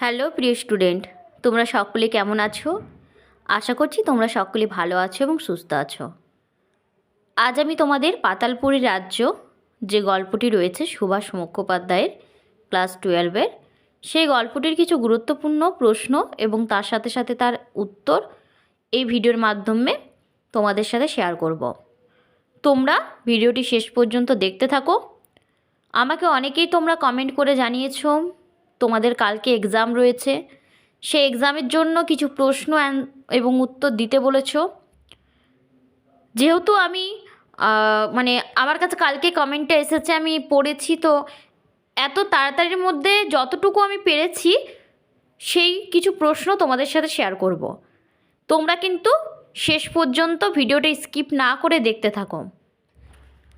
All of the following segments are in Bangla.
হ্যালো, প্রিয় স্টুডেন্ট, তোমরা সকলে কেমন আছো? আশা করছি তোমরা সকলে ভালো আছো এবং সুস্থ আছো। আজ আমি তোমাদের পাতালপুরী রাজ্য যে গল্পটি রয়েছে সুভাষ মুখোপাধ্যায়ের ক্লাস টুয়েলভের, সেই গল্পটির কিছু গুরুত্বপূর্ণ প্রশ্ন এবং তার সাথে সাথে তার উত্তর এই ভিডিওর মাধ্যমে তোমাদের সাথে শেয়ার করব। তোমরা ভিডিওটি শেষ পর্যন্ত দেখতে থাকো। আমাকে অনেকেই তোমরা কমেন্ট করে জানিয়েছো তোমাদের কালকে এক্সাম রয়েছে। সেই এক্সামের জন্য কিছু প্রশ্ন এবং উত্তর দিতে বলেছ। যেহেতু আমি মানে আমার কাছে কালকে কমেন্টটা এসেছে, আমি পড়েছি, তো এত তাড়াতাড়ির মধ্যে যতটুকু আমি পেরেছি, সেই কিছু প্রশ্ন তোমাদের সাথে শেয়ার করব। তোমরা কিন্তু শেষ পর্যন্ত ভিডিওটা স্কিপ না করে দেখতে থাকো।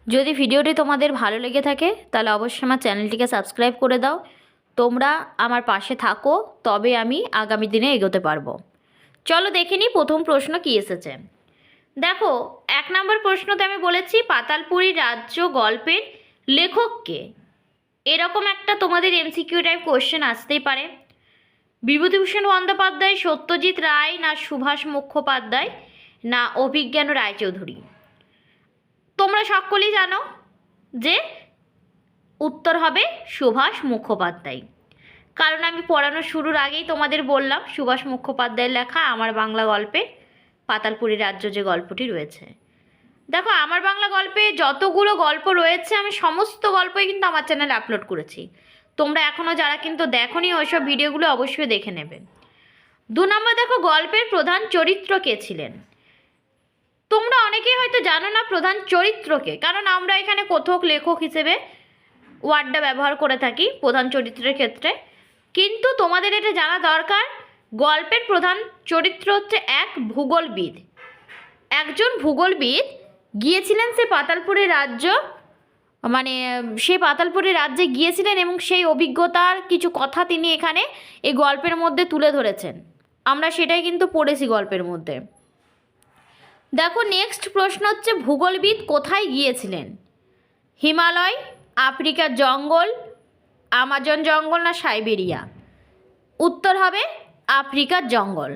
যদি ভিডিওটি তোমাদের ভালো লেগে থাকে, তাহলে অবশ্যই আমার চ্যানেলটিকে সাবস্ক্রাইব করে দাও। তোমরা আমার পাশে থাকো, তবে আমি আগামী দিনে এগোতে পারব। চলো দেখে নিই প্রথম প্রশ্ন কি এসেছে। দেখো, এক নম্বর প্রশ্নতে আমি বলেছি, পাতালপুরী রাজ্য গল্পের লেখককে এরকম একটা তোমাদের এমসিকিউ টাইপ কোশ্চেন আসতেই পারে। বিভূতিভূষণ বন্দ্যোপাধ্যায়, সত্যজিৎ রায়, না সুভাষ মুখোপাধ্যায়, না অভিজ্ঞান রায়চৌধুরী? তোমরা সকলেই জানো যে উত্তর হবে সুভাষ মুখোপাধ্যায়। কারণ আমি পড়ানো শুরুর আগেই তোমাদের বললাম, সুভাষ মুখোপাধ্যায়ের লেখা আমার বাংলা গল্পে পাতালপুরী রাজ্য যে গল্পটি রয়েছে। দেখো, আমার বাংলা গল্পে যতগুলো গল্প রয়েছে, আমি সমস্ত গল্পই কিন্তু আমার চ্যানেলে আপলোড করেছি। তোমরা এখনও যারা কিন্তু দেখোনি, ওইসব ভিডিওগুলো অবশ্যই দেখে নেবে। দু নম্বর দেখো, গল্পের প্রধান চরিত্র কে ছিলেন? তোমরা অনেকেই হয়তো জানো না প্রধান চরিত্রকে কারণ আমরা এখানে কথক লেখক হিসেবে ওয়ার্ডটা ব্যবহার করে থাকি প্রধান চরিত্রের ক্ষেত্রে। কিন্তু তোমাদের এটা জানা দরকার, গল্পের প্রধান চরিত্র হচ্ছে এক ভূগোলবিদ। একজন ভূগোলবিদ গিয়েছিলেন সে পাতালপুরে রাজ্য মানে সেই পাতালপুরে রাজ্যে গিয়েছিলেন এবং সেই অভিজ্ঞতার কিছু কথা তিনি এখানে এই গল্পের মধ্যে তুলে ধরেছেন। আমরা সেটাই কিন্তু পড়েছি গল্পের মধ্যে। দেখো নেক্সট প্রশ্ন হচ্ছে, ভূগোলবিদ কোথায় গিয়েছিলেন? হিমালয় আফ্রিকার জঙ্গল, আমাজন জঙ্গল না সাইবেরিয়া? উত্তর হবে আফ্রিকার জঙ্গল।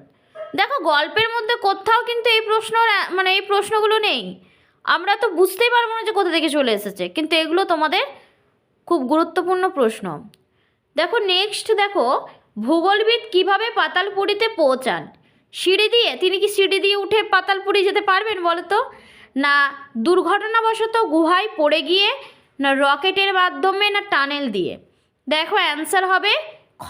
দেখো, গল্পের মধ্যে কোথাও কিন্তু এই প্রশ্ন মানে এই প্রশ্নগুলো নেই। আমরা তো বুঝতেই পারব না যে কোথা থেকে চলে এসেছে, কিন্তু এগুলো তোমাদের খুব গুরুত্বপূর্ণ প্রশ্ন। দেখো নেক্সট দেখো, ভূগোলবিদ কীভাবে পাতালপুরিতে পৌঁছান? সিঁড়ি দিয়ে, তিনি কি সিঁড়ি দিয়ে উঠে পাতালপুরি যেতে পারবেন বলো তো না, দুর্ঘটনাবশত গুহায় পড়ে গিয়ে না রকেটের মাধ্যমে না টানেল দিয়ে? দেখো অ্যান্সার হবে খ।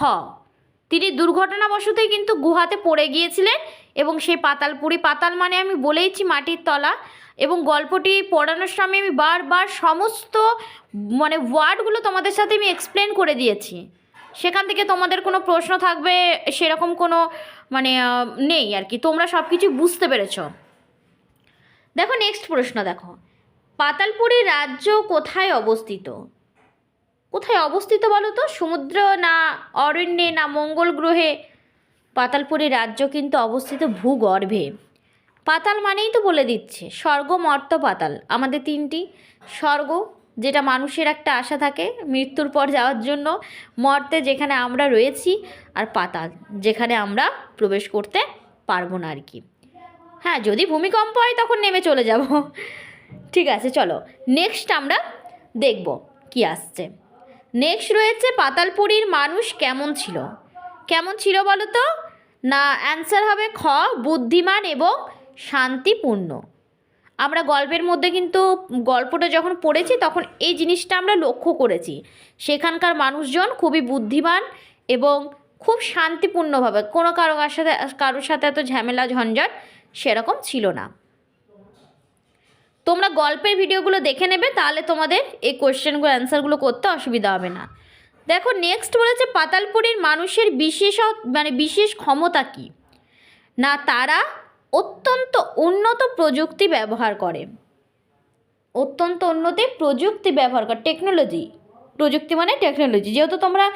তিনি দুর্ঘটনাবশতই কিন্তু গুহাতে পড়ে গিয়েছিলেন এবং সেই পাতালপুরি পাতাল মানে আমি বলেইছি মাটির তলা এবং গল্পটি পড়ানোর সময় আমি বারবার সমস্ত মানে ওয়ার্ডগুলো তোমাদের সাথে আমি এক্সপ্লেন করে দিয়েছি। সেখান থেকে তোমাদের কোনো প্রশ্ন থাকবে সেরকম কোনো মানে নেই আর কি। তোমরা সব কিছু বুঝতে পেরেছ। দেখো নেক্সট প্রশ্ন দেখো। পাতালপুরি রাজ্য কোথায় অবস্থিত? কোথায় অবস্থিত বলো তো সমুদ্র না অরণ্যে না মঙ্গল গ্রহে? পাতালপুরি রাজ্য কিন্তু অবস্থিত ভূগর্ভে। পাতাল মানেই তো বলে দিচ্ছে, স্বর্গ মর্ত পাতাল। আমাদের তিনটি, স্বর্গ, যেটা মানুষের একটা আশা থাকে, মৃত্যুর পর যাওয়ার জন্য মর্তে যেখানে আমরা রয়েছি, আর পাতাল, যেখানে আমরা প্রবেশ করতে পারব না আর কি। হ্যাঁ যদি ভূমিকম্প হয় তখন নেমে চলে যাব। ঠিক আছে, চলো। নেক্সট আমরা দেখব কি আসছে। নেক্সট রয়েছে, পাতালপুরীর মানুষ কেমন ছিল? কেমন ছিল বলো তো? না অ্যান্সার হবে খ, বুদ্ধিমান এবং শান্তিপূর্ণ। আমরা গল্পের মধ্যে কিন্তু গল্পটা যখন পড়েছি, তখন এই জিনিসটা আমরা লক্ষ্য করেছি। সেখানকার মানুষজন খুবই বুদ্ধিমান এবং খুব শান্তিপূর্ণভাবে, কোনো কারও সাথে, কারোর সাথে এত ঝামেলা, ঝঞ্ঝাট সেরকম ছিল না। তোমরা গল্পের ভিডিওগুলো দেখে নেবে, তাহলে তোমাদের এই কোয়েশ্চেনগুলো অ্যান্সারগুলো করতে অসুবিধা হবে না। দেখো, নেক্সট বলেছে, পাতালপুরীর মানুষের বিশেষ মানে বিশেষ ক্ষমতা কী? না, তারা অত্যন্ত উন্নত প্রযুক্তি ব্যবহার করে। অত্যন্ত উন্নতি প্রযুক্তি ব্যবহার করে, টেকনোলজি। প্রযুক্তি মানে টেকনোলজি। যেহেতু তোমরা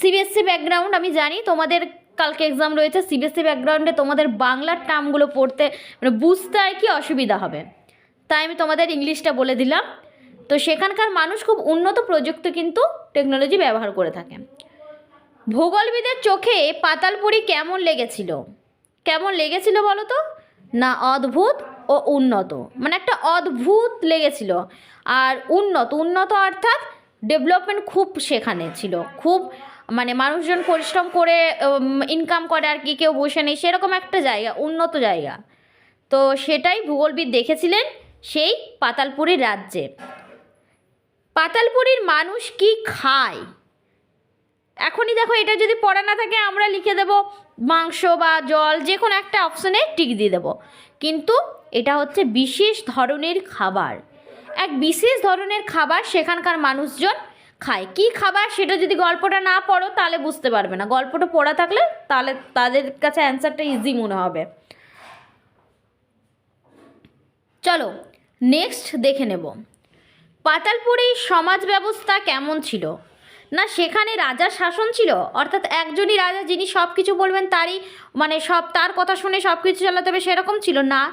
সিবিএসসি ব্যাকগ্রাউন্ড আমি জানি, তোমাদের কালকে এক্সাম রয়েছে সিবিএসসি ব্যাকগ্রাউন্ডে তোমাদের বাংলার টার্মগুলো পড়তে মানে বুঝতে আর কি অসুবিধা হবে। তাই আমি তোমাদের ইংলিশটা বলে দিলাম। তো সেখানকার মানুষ খুব উন্নত প্রযুক্তি কিন্তু টেকনোলজি ব্যবহার করে থাকে। ভূগোলবিদের চোখে পাতালপুরি কেমন লেগেছিল? কেমন লেগেছিল বলো তো? না অদ্ভুত ও উন্নত। মানে একটা অদ্ভুত লেগেছিল। আর উন্নত উন্নত অর্থাৎ ডেভেলপমেন্ট খুব সেখানে ছিল। খুব মানে মানুষজন পরিশ্রম করে ইনকাম করে আর কি, কেউ বসে নেই, সেরকম একটা জায়গা, উন্নত জায়গা। তো সেটাই ভূগোলবিদ দেখেছিলেন। সেই পাতালপুরীর রাজ্যে। পাতালপুরীর মানুষ কি খায়? এখনই দেখো, এটা যদি পড়া না থাকে, আমরা লিখে দেব মাংস বা জল, যে কোনো একটা অপশনে টিক দিয়ে দেবো। কিন্তু এটা হচ্ছে বিশেষ ধরনের খাবার। এক বিশেষ ধরনের খাবার সেখানকার মানুষজন খায়। কি খাবার? সেটা যদি গল্পটা না পড়ো, তাহলে বুঝতে পারবে না। গল্পটা পড়া থাকলে তাহলে তাদের কাছে অ্যান্সারটা ইজি মনে হবে। চলো নেক্সট দেখে নেব। পাতালপুরের সমাজ ব্যবস্থা কেমন ছিল? না, সেখানে রাজার শাসন ছিল? অর্থাৎ একজনই রাজা যিনি সব কিছু বলবেন তারই মানে সব, তার কথা শুনে সব কিছু চালাতে হবে সেরকম ছিল না।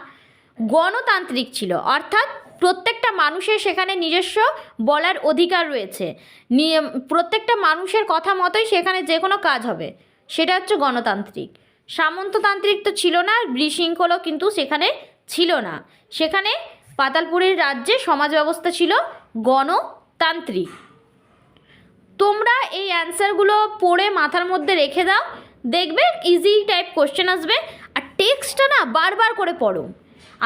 গণতান্ত্রিক ছিল। অর্থাৎ প্রত্যেকটা মানুষের সেখানে নিজস্ব বলার অধিকার রয়েছে। নিয়ে, প্রত্যেকটা মানুষের কথা মতোই সেখানে যে কোনো কাজ হবে। সেটা হচ্ছে গণতান্ত্রিক। সামন্ততান্ত্রিক তো ছিল না, বিশৃঙ্খলও কিন্তু সেখানে ছিল না। সেখানে পাতালপুরের রাজ্যে সমাজ ব্যবস্থা ছিল গণতান্ত্রিক। তোমরা এই অ্যান্সারগুলো পড়ে মাথার মধ্যে রেখে দাও। দেখবে ইজি টাইপ কোশ্চেন আসবে। আর টেক্সটটা না বারবার করে পড়ো।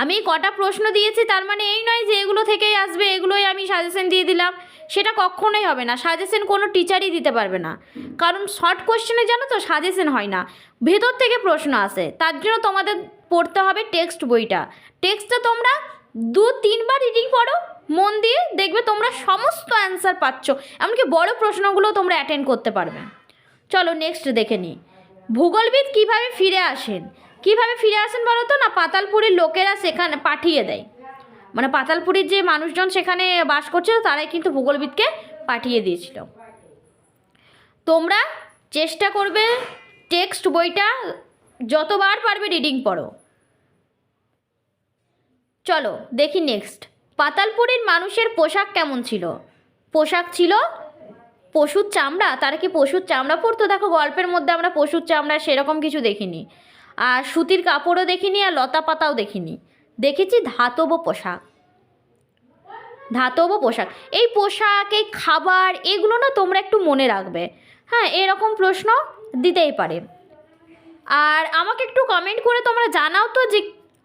আমি কটা প্রশ্ন দিয়েছি, তার মানে এই নয় যে এগুলো থেকেই আসবে, এগুলোই আমি সাজেশন দিয়ে দিলাম। সেটা কখনোই হবে না সাজেশন কোনো টিচারই দিতে পারবে না। কারণ শর্ট কোশ্চেনে জানো তো সাজেশন হয় না। ভেতর থেকে প্রশ্ন আসে, তার জন্য তোমাদের পড়তে হবে টেক্সট বইটা। টেক্সটটা তোমরা দু, তিনবার রিডিং পড়ো, মন দিয়ে দেখবে তোমরা সমস্ত অ্যান্সার পাচ্ছ। এমনকি বড় প্রশ্নগুলো তোমরা অ্যাটেন্ড করতে পারবে। চলো নেক্সট দেখে নিই। ভূগোলবিদ কীভাবে ফিরে আসেন? কীভাবে ফিরে আসেন বলো তো? না, পাতালপুরের লোকেরা সেখানে পাঠিয়ে দেয়। মানে পাতালপুরের যে মানুষজন সেখানে বাস করছিল, তারাই কিন্তু ভূগোলবিদকে পাঠিয়ে দিয়েছিল। তোমরা চেষ্টা করবে টেক্সট বইটা যতবার পারবে রিডিং পড়ো। চলো, দেখি নেক্সট। পাতালপুরের মানুষের পোশাক কেমন ছিল? পোশাক ছিল পশুর চামড়া? তারা কি পশুর চামড়া পরতো? দেখো, গল্পের মধ্যে আমরা পশুর চামড়া সেরকম কিছু দেখিনি। আর সুতির কাপড়ও দেখিনি আর লতা পাতাও দেখিনি। দেখেছি ধাতব পোশাক। ধাতব পোশাক। এই পোশাক, এই খাবার, এগুলো না তোমরা একটু মনে রাখবে। হ্যাঁ এরকম প্রশ্ন দিতেই পারে। আর আমাকে একটু কমেন্ট করে তোমরা জানাও তো যে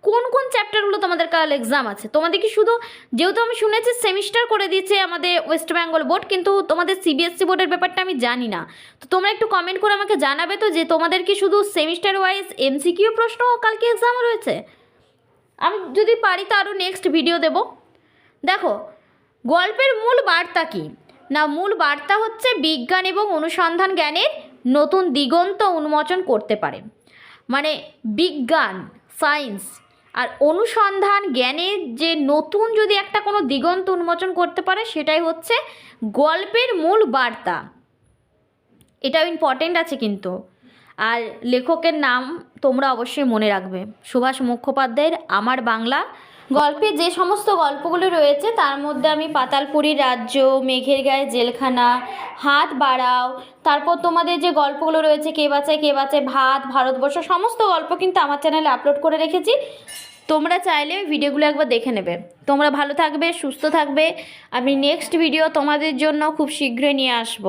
কোন কোন চ্যাপ্টারগুলো তোমাদের কাল এক্সাম আছে? তোমাদের কি শুধু, যেহেতু আমি শুনেছি সেমিস্টার করে দিয়েছে আমাদের ওয়েস্ট বেঙ্গল বোর্ড কিন্তু তোমাদের সিবিএসসি বোর্ডের ব্যাপারটা আমি জানি না। তো তোমরা একটু কমেন্ট করে আমাকে জানাবে তো যে তোমাদের কি শুধু সেমিস্টার ওয়াইজ এমসিকিউ প্রশ্ন কালকে এক্সাম রয়েছে? আমি যদি পারি তো আরও নেক্সট ভিডিও দেব। দেখো, গল্পের মূল বার্তা কী? না, মূল বার্তা হচ্ছে বিজ্ঞান এবং অনুসন্ধান জ্ঞানের নতুন দিগন্ত উন্মোচন করতে পারে। মানে বিজ্ঞান সায়েন্স আর অনুসন্ধান জ্ঞানের যে নতুন যদি একটা কোনো দিগন্ত উন্মোচন করতে পারে, সেটাই হচ্ছে গল্পের মূল বার্তা। এটাও ইম্পর্টেন্ট আছে কিন্তু। আর লেখকের নাম তোমরা অবশ্যই মনে রাখবে। সুভাষ মুখোপাধ্যায়ের আমার বাংলা গল্পে যে সমস্ত গল্পগুলো রয়েছে, তার মধ্যে আমি পাতালপুরীর রাজ্য, মেঘের গায়ে জেলখানা, হাত বাড়াও, তারপর তোমাদের যে গল্পগুলো রয়েছে, কে বাঁচায় কে বাঁচায় ভাত, ভারতবর্ষ, সমস্ত গল্প কিন্তু আমার চ্যানেলে আপলোড করে রেখেছি। তোমরা চাইলে ভিডিওগুলো একবার দেখে নেবে। তোমরা ভালো থাকবে, সুস্থ থাকবে। আমি নেক্সট ভিডিও তোমাদের জন্য খুব শীঘ্রই নিয়ে আসব।